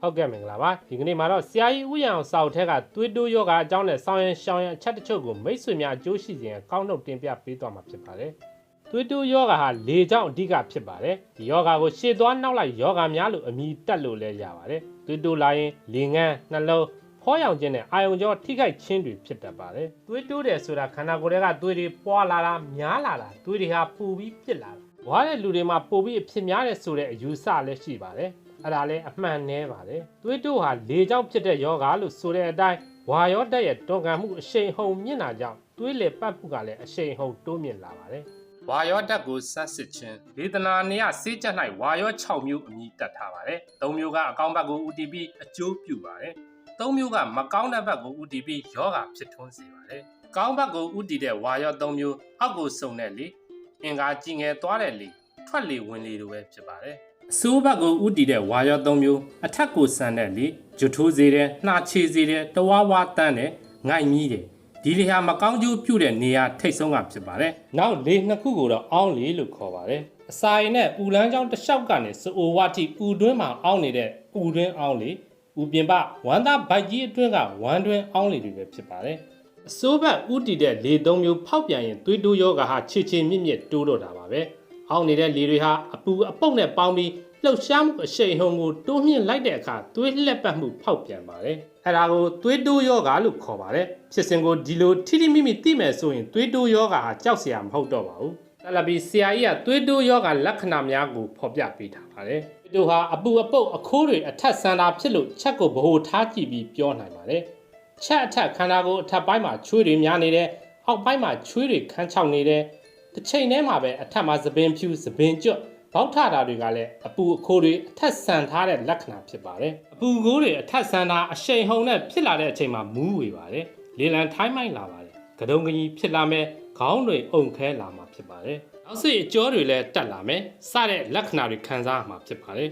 ဟုတ်ကဲ့မင်္ဂလာပါဒီကနေ့မှာတော့ဆရာကြီးဥယျာဉ်စောက်ထက်ကသွေးတိုးယောဂအကြောင်းနဲ့ဆောင်းရင်ရှောင်းရင်အချက်တချို့ကိုမိတ်ဆွေများအကျိုးရှိစေရန်ကောင်းတော့တင်ပြပေးသွားမှာဖြစ်ပါတယ်သွေးတိုးယောဂဟာလေကြောင့်အဓိကဖြစ်ပါတယ်ဒီယောဂကိုရှေ့သွားနောက်လိုက်ယောဂများလို့အမည်တက်လို့လည်းရပါတယ်သွေးတိုးလာရင်လေငန်းနှလုံးဖောရောင်ခြင်းနဲ့အာယုံကြောထိခိုက်ခြင်းတွေဖြစ်တတ်ပါတယ်သွေးတိုးတယ်ဆိုတာခန္ဓာကိုယ်ထဲကသွေးတွေပွာလာတာများလာတာသွေးတွေဟာပူပြီးဖြစ်လာတာဘွားတဲ့လူတွေမှာပိုပြီးအဖြစ်များတယ်ဆိုတဲ့အယူဆလည်းရှိပါတယ် အဲ့ဒါလည်းအမှန်နဲပါတယ်သွေးတိုးဟာလေကြောင့်ဖြစ်တဲ့ယောဂလို့ဆိုတဲ့အတိုင်းဝါရောတက်ရဲ့တွန်းကန်မှုအရှိန်ဟုန်မြင့်တာကြောင့်သွေးလေပတ်မှုကလည်းအရှိန်ဟုန်တိုးမြင့်လာပါတယ်ဝါရောတက်ကိုစမ်းစစ်ခြင်းဒေသနာနေရစေးချက်၌ဝါရော6မျိုးအမည်တက်ထားပါတယ်၃မျိုးကအကောင်းဘက်ကို UTP အကျိုးပြုပါတယ်၃မျိုးကမကောင်းတဲ့ဘက်ကို UTP ယောဂဖြစ်ထွန်းစေပါတယ်ကောင်းဘက်ကို UTP တဲ့ဝါရော၃မျိုးအောက်ကိုစုံတဲ့လေအင်္ဂါကြည်ငယ်သွားတဲ့လေထွက်လေဝင်လေလိုပဲဖြစ်ပါတယ် အစိုးဘက်ကိုဥတည်တဲ့ဝါရော၃မျိုးအထက်ကိုဆန်တဲ့လေဂျွထိုးစေတယ်နှာချေစေတယ်တဝါဝါတန်းတယ်ငိုက်မြီးတယ်ဒီလေဟာမကောင်းကျိုးပြုတဲ့နေရာထိတ်ဆုံးကဖြစ်ပါတယ်နောက်လေနှစ်ခုကိုတော့အောင်းလေလို့ခေါ်ပါတယ်အစာရင်နဲ့ဥလန်းချောင်းတစ်လျှောက်ကနေစအိုဝါတိဥတွင်းမှာအောင်းနေတဲ့ဥတွင်းအောင်းလေဥပြင်ပဝမ်းသားဗိုက်ကြီးအတွင်းကဝမ်းတွင်းအောင်းလေတွေပဲဖြစ်ပါတယ်အစိုးဘက်ဥတည်တဲ့လေသုံးမျိုးဖောက်ပြန်ရင်သွေးတိုးယောဂဟာခြေခြေမြင့်မြင့်တိုးတော့တာပါပဲ အောင်းနေတဲ့လေတွေဟာအပူအပုတ်နဲ့ပေါင်းပြီးလှုပ်ရှားမှုအရှိန်ဟုန်ကိုတိုးမြင့်လိုက်တဲ့အခါသွေးလှက်ပတ်မှုဖောက်ပြန်ပါတယ်။အဲဒါကိုသွေးတိုးယောဂါလို့ခေါ်ပါတယ်။ဖြစ်စဉ်ကိုဒီလိုထိထိမိမိသိမယ်ဆိုရင်သွေးတိုးယောဂါဟာကြောက်စရာမဟုတ်တော့ပါဘူး။အဲ့လာပြီးဆရာကြီးကသွေးတိုးယောဂါလက္ခဏာများကိုဖော်ပြပေးထားပါတယ်။သွေးတိုးဟာအပူအပုတ်အခိုးတွေအထက်ဆန်တာဖြစ်လို့ချက်ကိုဗဟိုထားကြည့်ပြီးပြောနိုင်ပါတယ်။ချက်အထက်ခန္ဓာကိုယ်အထက်ပိုင်းမှာချွေးတွေများနေတယ်။အောက်ပိုင်းမှာချွေးတွေခန်းချောက်နေတယ်။ တစ်ချိန်တည်းမှာပဲအထက်မှာသပင်ဖြူသပင်ကျွတ်ဘောက်ထတာတွေကလည်းအပူအခိုးတွေအထက်ဆန်ထားတဲ့လက္ခဏာဖြစ်ပါတယ်အပူကိုးတွေအထက်ဆန်တာအရှိန်ဟုန်နဲ့ဖြစ်လာတဲ့အချိန်မှာမူးဝေပါတယ်လေလံထိုင်းမိုင်းလာပါတယ်ကဒုံကကြီးဖြစ်လာမယ်ခေါင်းတွေအုံခဲလာမှာဖြစ်ပါတယ်နောက်စိတ်အကျော်တွေလည်းတက်လာမယ်စတဲ့လက္ခဏာတွေခံစားရမှာဖြစ်ပါတယ်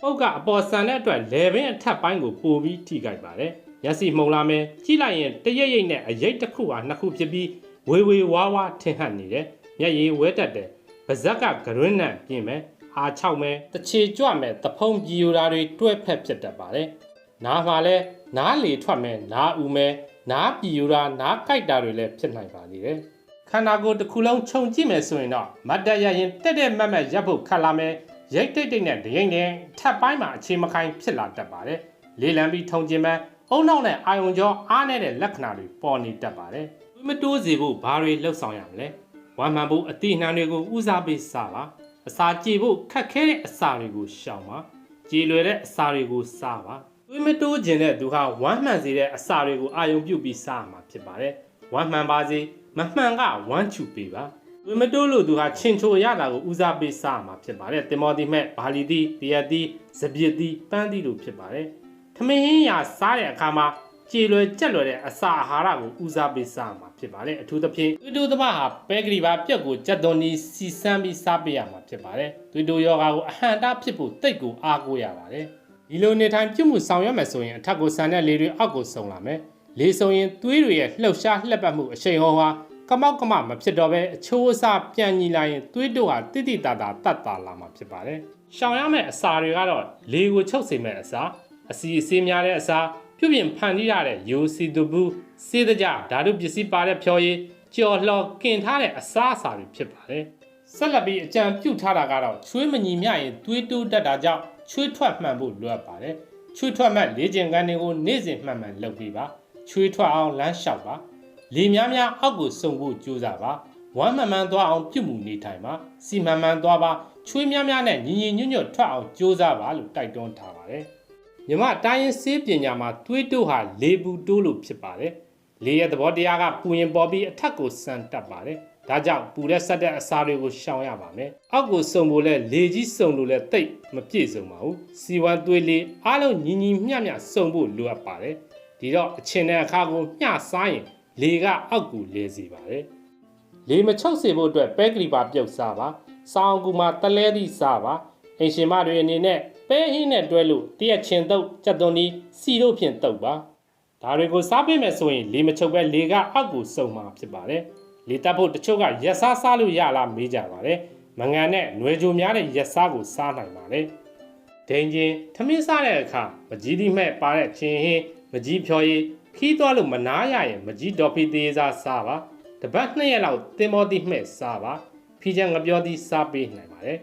ပုတ်ကအပေါ်ဆန်တဲ့အတွက်လေပင်အထက်ပိုင်းကိုပိုပြီးထိခိုက်ပါတယ်မျက်စိမှုံလာမယ်ကြည့်လိုက်ရင်တရိပ်ရိပ်နဲ့အရိပ်တစ်ခုဟာနှစ်ခုဖြစ်ပြီးဝေဝေဝါးဝါထင်ဟပ်နေတယ် မျက်ရည်ဝဲတက်တယ်ပါဇက်ကဂရွင်းနဲ့ပြင်မယ်အားချောက်မယ်တချေကြွမယ်တဖုံကြည်ယူတာတွေတွဲဖက်ဖြစ်တတ်ပါတယ်နားမှာလဲနားလေထွက်မယ်နားဥမယ်နားပြည်ယူတာနားကြိုက်တာတွေလည်းဖြစ်နိုင်ပါသေးတယ်ခန္ဓာကိုယ်တစ်ခုလုံးခြုံကြည့်မယ်ဆိုရင်တော့မတ်တက်ရရင်တက်တက်မတ်မတ်ရပ်ဖို့ခက်လာမယ်ရိတ်တိတ်တိတ်နဲ့ဒိန်နဲ့ထပ်ပိုင်းမှာအခြေမခိုင်ဖြစ်လာတတ်ပါတယ်လေးလံပြီးထုံကျင်မယ်အုံနောက်နဲ့အာယုံကြောအားနေတဲ့လက္ခဏာတွေပေါ်နေတတ်ပါတယ်ဝိမတိုးစေဖို့ဘာတွေလှုပ်ဆောင်ရမလဲ ဝမ်းမှန်ဖို့အတိအနှံတွေကိုဦးစားပေးစပါအစာကြေဖို့ခက်ခဲတဲ့အစာတွေကိုရှောင်ပါကြေလွယ်တဲ့အစာတွေကိုစားပါသွေးမတိုးခြင်းတဲ့သူဟာဝမ်းမှန်စေတဲ့အစာတွေကိုအာရုံပြုပြီးစားရမှာဖြစ်ပါတယ်ဝမ်းမှန်ပါစေမမှန်ကဝမ်းချူပေးပါသွေးမတိုးလို့သူဟာချင်ချိုရတာကိုဦးစားပေးစားရမှာဖြစ်ပါတယ်တင်မောတိမဲ့ဘာလီတိတရတိစပြစ်တိပန်းတိတို့ဖြစ်ပါတယ်ထမင်းဟင်းရာစားတဲ့အခါမှာ ကြေလွယ်ကြက်လွယ်တဲ့အစာအာဟာရကိုဦးစားပေးစားမှာဖြစ်ပါတယ်အထူးသဖြင့်သွေးတိုးသမားဟာပဲဂရီပါပြက်ကိုကြက်သွန်နီစီစမ်းပြီးစားပေးရမှာဖြစ်ပါတယ်သွေးတိုးယောဂါကိုအဟံတာဖြစ်ဖို့တိတ်ကိုအားကိုးရပါတယ်ဒီလိုနေထိုင်ပြုမှုဆောင်ရွက်မယ်ဆိုရင်အထက်ကိုဆန်တဲ့လေတွေအောက်ကိုဆုံလာမယ်လေဆုံရင်သွေးတွေရဲ့လှုပ်ရှားလှက်ပတ်မှုအရှိန်ဟောဟာကမောက်ကမမဖြစ်တော့ပဲအချိုးအစားပြန်ညီလာရင်သွေးတို့ဟာတိတိတတာတတ်တာလာမှာဖြစ်ပါတယ်ရှောင်ရမယ့်အစာတွေကတော့လေကိုချုပ်စေမယ့်အစာအစီအစေးများတဲ့အစာ ပြုပြင်ဖန်တီးရတဲ့ယူစီတူဘူးစေးတကြဓာတုပစ္စည်းပါတဲ့ဖြော်ရည်ကြော်လှော်ကင်ထားတဲ့အစားအစာတွေဖြစ်ပါတယ်ဆက်လက်ပြီးအကြံပြုထားတာကတော့ချွေးမညီမျှရင်သွေးတိုးတက်တာကြောင့်ချွေးထွက်မှန်ဖို့လိုအပ်ပါတယ်ချွေးထွက်မှတ်လေ့ကျင့်ခန်းတွေကိုနေ့စဉ်မှန်မှန်လုပ်ပြီးပါချွေးထွက်အောင်လမ်းလျှောက်ပါလေများများအောက်ကိုစုံဖို့ကြိုးစားပါဝမ်းမှန်မှန်သွားအောင်ပြုမှုနေထိုင်ပါစီမှန်မှန်သွားပါချွေးများများနဲ့ညီညီညွတ်ညွတ်ထွက်အောင်ကြိုးစားပါလို့တိုက်တွန်းထားပါတယ် မြမတိုင်းရင်စေးပညာမှာသွေးတိုးဟာလေပူတိုးလို့ဖြစ်ပါတယ်။လေရဲ့သဘောတရားကပူရင်ပေါ်ပြီးအထက်ကိုဆန်တက်ပါတယ်။ဒါကြောင့်ပူတဲ့ဆက်တဲ့အစာတွေကိုရှောင်ရပါမယ်။အောက်ကိုစုံဖို့လဲလေကြီးစုံလို့လဲတိတ်မပြည့်စုံပါဘူး။စီဝမ်းသွေးလေးအားလုံးညီညီမျှမျှစုံဖို့လိုအပ်ပါတယ်။ဒီတော့အချင်းတဲ့အခါကိုမျှစားရင်လေကအောက်ကိုလဲစီပါတယ်။လေမချုပ်စေဖို့အတွက်ပဲကလီပါပြုတ်စားပါ။စောင်းကူမှာတလဲသည့်စားပါ။အင်ရှင်မတွေအနေနဲ့ ပဲဟင်းနဲ့တွဲလို့တရက်ချင်တုပ်ကြက်သွန်ဒီစီတို့ဖြင့်တုပ်ပါဒါတွေကိုစားပေးမယ်ဆိုရင်လေမချုပ်ပဲလေကအောက်ကိုစုံမှာဖြစ်ပါတယ်လေတက်ဖို့တချို့ကရက်စားစားလို့ရလားမေးကြပါတယ်မငံနဲ့ຫນွေကြိုများတဲ့ရက်စားကိုစားနိုင်ပါတယ်ဒိန်ချင်းထမင်းစားတဲ့အခါမကြီးတိမဲ့ပါတဲ့ချင်းဟင်းမကြီးဖြော်ရည်ခီးသွားလို့မနာရရင်မကြီးဒေါ်ဖီသေးစားစားပါတပတ်နှစ်ရက်လောက်တင်မောတိမှဲ့စားပါဖီချံငပြောတိစားပေးနိုင်ပါတယ်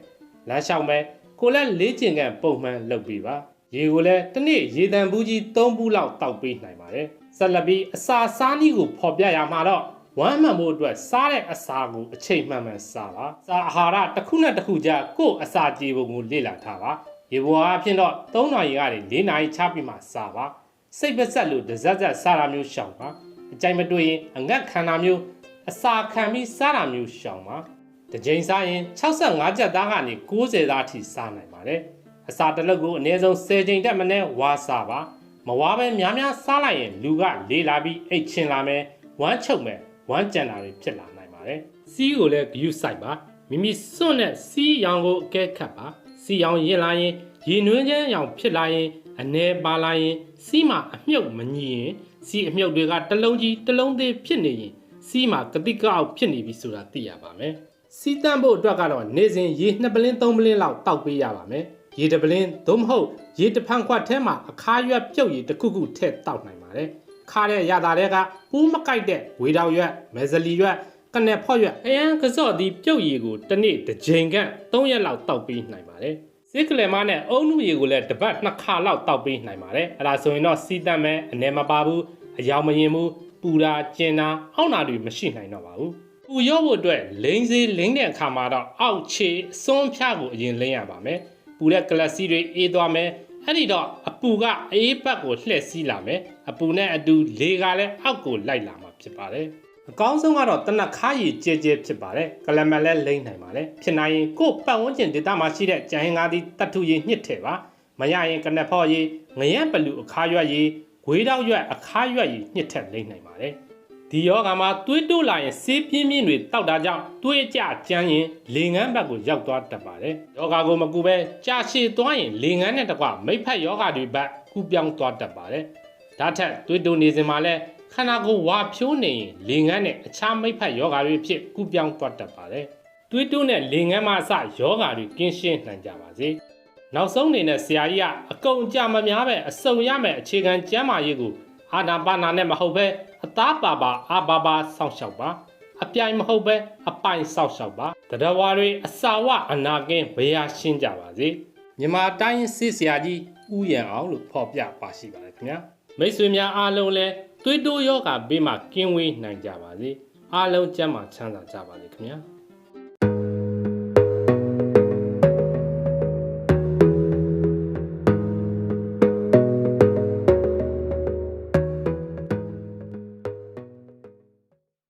လမ်းလျှောက်မဲ့ ကိုလက်လေးကျင်ကန်ပုံမှန်လုပ်ပေးပါရေကိုလည်းတစ်နေ့ရေတံဘူးကြီး၃ဘူးလောက်တောက်ပေးနိုင်ပါတယ်ဆက်လက်ပြီးအစာစားနည်းကိုဖော်ပြရမှာတော့ဝမ်းမှန်ဖို့အတွက်စားတဲ့အစာကိုအချိန်မှန်မှန်စားပါစားအာဟာရတစ်ခုနဲ့တစ်ခုကြားကိုယ့်အစာကြေပုံကိုလေ့လာထားပါရေပေါ်အဖြစ်တော့3နာရီကနေ4နာရီချပြီးမှစားပါစိတ်ပဆက်လို့ဒဇက်ဇက်စားတာမျိုးရှောင်ပါအကြိုက်မတွေ့ရင်အငတ်ခံတာမျိုးအစာခံပြီးစားတာမျိုးရှောင်ပါ တစ်ချိန်စားရင်65ကျပ်သားကနေ90သားအထိစားနိုင်ပါတယ်အစာတစ်လုပ်ကိုအနည်းဆုံး10ချိန်တက်မနဲ့ဝါစားပါမဝါပဲများများစားလိုက်ရင်လူကလေးလာပြီးအိတ်ချင်လာမယ်ဝမ်းချုပ်မယ်ဝမ်းကြံတာတွေဖြစ်လာနိုင်ပါတယ်စီးကိုလည်းဂယုစိုက်ပါမိမိစွန့်တဲ့စီးရောင်ကိုအကဲခတ်ပါစီးရောင်ရင်လာရင်ရေနွေးချမ်းရောင်ဖြစ်လာရင်အနေပါလာရင်စီးမှာအမြုပ်မညီရင်စီးအမြုပ်တွေကတစ်လုံးကြီးတစ်လုံးသေးဖြစ်နေရင်စီးမှာကတိကအောက်ဖြစ်နေပြီဆိုတာသိရပါမယ် စီးတန့်ဖို့အတွက်ကတော့နေစဉ်ရေနှစ်ပလင်းသုံးပလင်းလောက်တောက်ပေးရပါမယ်ရေတစ်ပလင်းသို့မဟုတ်ရေတစ်ဖန်ခွက်ထဲမှာအခါရွက်ပြုတ်ရေတစ်ခုခုထည့်တောက်နိုင်ပါတယ်ခါတဲ့ရတာတွေကပူးမကိုက်တဲ့ဝေတောင်ရွက်မဲဇလီရွက်ကနေဖော့ရွက်အရန်ကစော့ဒီပြုတ်ရည်ကိုတစ်နေ့တစ်ချိန်ခန့်3ရက်လောက်တောက်ပေးနိုင်ပါတယ်စစ်ကလမနဲ့အုံနုရေကိုလည်းတစ်ပတ်နှစ်ခါလောက်တောက်ပေးနိုင်ပါတယ်အဲ့ဒါဆိုရင်တော့စီးတတ်မဲ့အနေမပါဘူးအယောင်မရင်ဘူးပူတာကျင်တာအောင့်တာတွေမရှိနိုင်တော့ပါဘူး ပူရော့ဖို့အတွက်လိမ့်စေးလိမ့်တဲ့အခါမှာတော့အောက်ခြေအစွန်းဖြားကိုအရင်လိမ့်ရပါမယ်ပူတဲ့ကလစီတွေအေးသွားမယ်အဲ့ဒီတော့အပူကအေးပတ်ကိုလှည့်စီးလာမယ်အပူနဲ့အတူလေကလည်းအောက်ကိုလိုက်လာမှာဖြစ်ပါတယ်အကောင်းဆုံးကတော့တနက်ခါရည်ကြဲကြဲဖြစ်ပါတယ်ကလမလည်းလိမ့်နိုင်ပါတယ်ဖြစ်နိုင်ရင်ကိုယ့်ပတ်ဝန်းကျင်ဒေသမှာရှိတဲ့ကြံဟင်ကားသည်တတ်ထူရည်ညှစ်ထည့်ပါမရရင်ကနက်ဖော့ရည်ငရက်ပလူအခါရွက်ရည်ဂွေးတောက်ရွက်အခါရွက်ရည်ညှစ်ထက်လိမ့်နိုင်ပါတယ် ဒီယောဂါမှာသွေးတိုးလာရင်ဆေးပြင်းပြင်းတွေတောက်တာကြောင့်သွေးအကျကျန်းရင်လေငန်းဘက်ကိုရောက်သွားတတ်ပါတယ်ယောဂါကိုမကူပဲကြာရှည်သွားရင်လေငန်းနဲ့တကွမိတ်ဖက်ယောဂါတွေဘက်ကူပြောင်းသွားတတ်ပါတယ်ဒါထက်သွေးတိုးနေစဉ်မှာလဲခန္ဓာကိုယ်ဝါဖြိုးနေရင်လေငန်းနဲ့အခြားမိတ်ဖက်ယောဂါတွေဖြစ်ကူပြောင်းသွားတတ်ပါတယ်သွေးတိုးနဲ့လေငန်းမှအစယောဂါတွေကင်းရှင်းနိုင်ကြပါစေနောက်ဆုံးအနေနဲ့ဆရာကြီးကအကုန်ကြမများပဲအစုံရမယ်အခြေခံကျမ်းမာရေးကို အာနာပါနာနဲ့မဟုတ်ပဲအသားပါပါအာပါပါစောင့်ရှောက်ပါအပြိုင်မဟုတ်ပဲအပိုင်စောင့်ရှောက်ပါတရဝါတွေအစာဝအနာကင်းဘယ်ဟာရှင်းကြပါစေမြန်မာတိုင်းစစ်ဆရာကြီးဥယျံအောင်လို့ဖော်ပြပါရှိပါတယ်ခင်ဗျာမိတ်ဆွေများအားလုံးလည်းသွေးတိုးယောဂဘေးမှာကင်းဝေးနိုင်ကြပါစေအားလုံးကျန်းမာချမ်းသာကြပါစေခင်ဗျာ